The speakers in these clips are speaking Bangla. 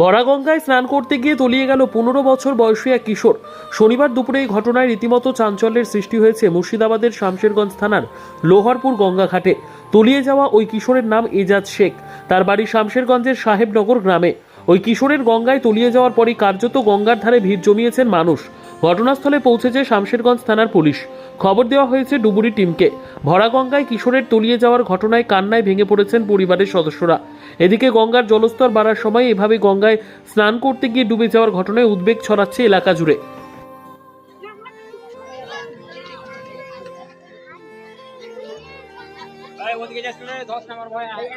বরাগঙ্গায় স্নান করতে গিয়ে তলিয়ে গেল পনেরো বছর বয়সী এক কিশোর। শনিবার দুপুরে এই ঘটনায় রীতিমতো চাঞ্চল্যের সৃষ্টি হয়েছে মুর্শিদাবাদের শামশেরগঞ্জ থানার লোহারপুর গঙ্গাঘাটে। তলিয়ে যাওয়া ওই কিশোরের নাম এজাজ শেখ। তার বাড়ি শামশেরগঞ্জের সাহেবনগর গ্রামে। ওই কিশোরের গঙ্গায় তলিয়ে যাওয়ার পরই কার্যত গঙ্গার ধারে ভিড় জমিয়েছেন মানুষ। ঘটনাস্থলে পৌঁছেছে শামশেরগঞ্জ থানার পুলিশ খবর দেওয়া হয়েছে ডুবুরি টিমকে ভরা গঙ্গায় কিশোরের তলিয়ে যাওয়ার ঘটনায় কান্নায় ভেঙে পড়েছেন পরিবারের সদস্যরা এদিকে গঙ্গার জলস্তর বাড়ার সময় এভাবে গঙ্গায় স্নান করতে গিয়ে ডুবে যাওয়ার ঘটনায় উদ্বেগ ছড়াচ্ছে এলাকা জুড়ে ওদিকে যাস না ধস না আমার ভয় আয়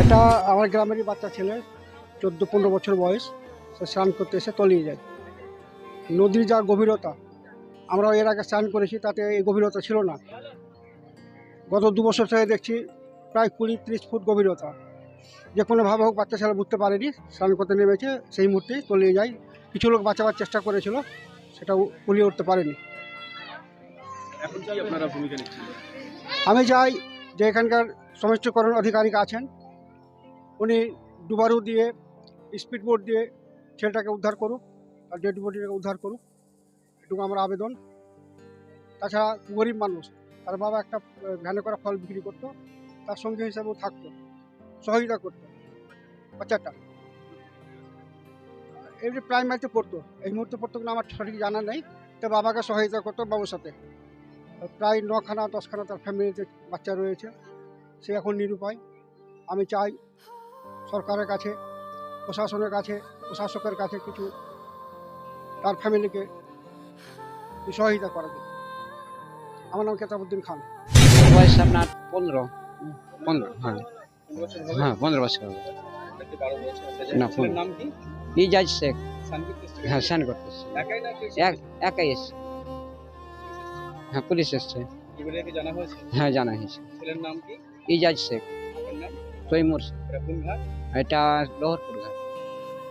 একটা আমার গ্রামেরই বাচ্চা ছেলে চোদ্দ পনেরো বছর বয়স। সে স্নান করতে এসে তলিয়ে যায়। নদীর যা গভীরতা আমরা এর আগে স্নান করেছি তাতে এই গভীরতা ছিল না। গত দু বছর থেকে দেখছি প্রায় কুড়ি ত্রিশ ফুট গভীরতা। যে কোনোভাবে হোক বাচ্চা ছেলে বুঝতে পারেনি স্নান করতে নেমেছে সেই মুহূর্তেই তলিয়ে যায়। কিছু লোক বাঁচাবার চেষ্টা করেছিল সেটাও কুলিয়ে উঠতে পারেনি। আমি চাই যে এখানকার সমষ্টিকরণ আধিকারিক আছেন। উনি ডুবারু দিয়ে স্পিড বোট দিয়ে ছেলেটাকে উদ্ধার করুক আর ডেড বডিটাকে উদ্ধার করুক। এটুকু আমার আবেদন। তাছাড়া গরিব মানুষ, তার বাবা একটা ভ্যানে করা ফল বিক্রি করতো, তার সঙ্গে হিসাবেও থাকতো, সহযোগিতা করতো, বাচ্চাটা। এমনি প্রাইমারিতে পড়তো, এই মুহূর্তে পড়তো কিনা আমার সঠিক জানা নেই, তো বাবাকে সহযোগিতা করতো বাবুর সাথে। প্রায় নখানা, দশখানা তার ফ্যামিলিতে বাচ্চা রয়েছে, সে এখন নিরুপায়। আমি চাই সরকারের কাছে, প্রশাসনের কাছে, প্রশাসকের কাছে কিছু তার ফ্যামিলিকে সহযোগিতা করা যায়। আমার নাম কেতাবুদ্দিন খান। বয়স আপনার পনেরো? পনেরো হ্যাঁ। হ্যাঁ পনেরো বছর হবে। না, নাম কি? যাই শেখ। হ্যাঁ স্নান করতেছে একাই এসছে। হ্যাঁ পুলিশ এসছে। এবারে জানা হয়েছে? হ্যাঁ জানা হয়েছে। ছেলের নাম ইজাজ শেখ। তৈমুর এটা এটা লোহরপুর ঘাট।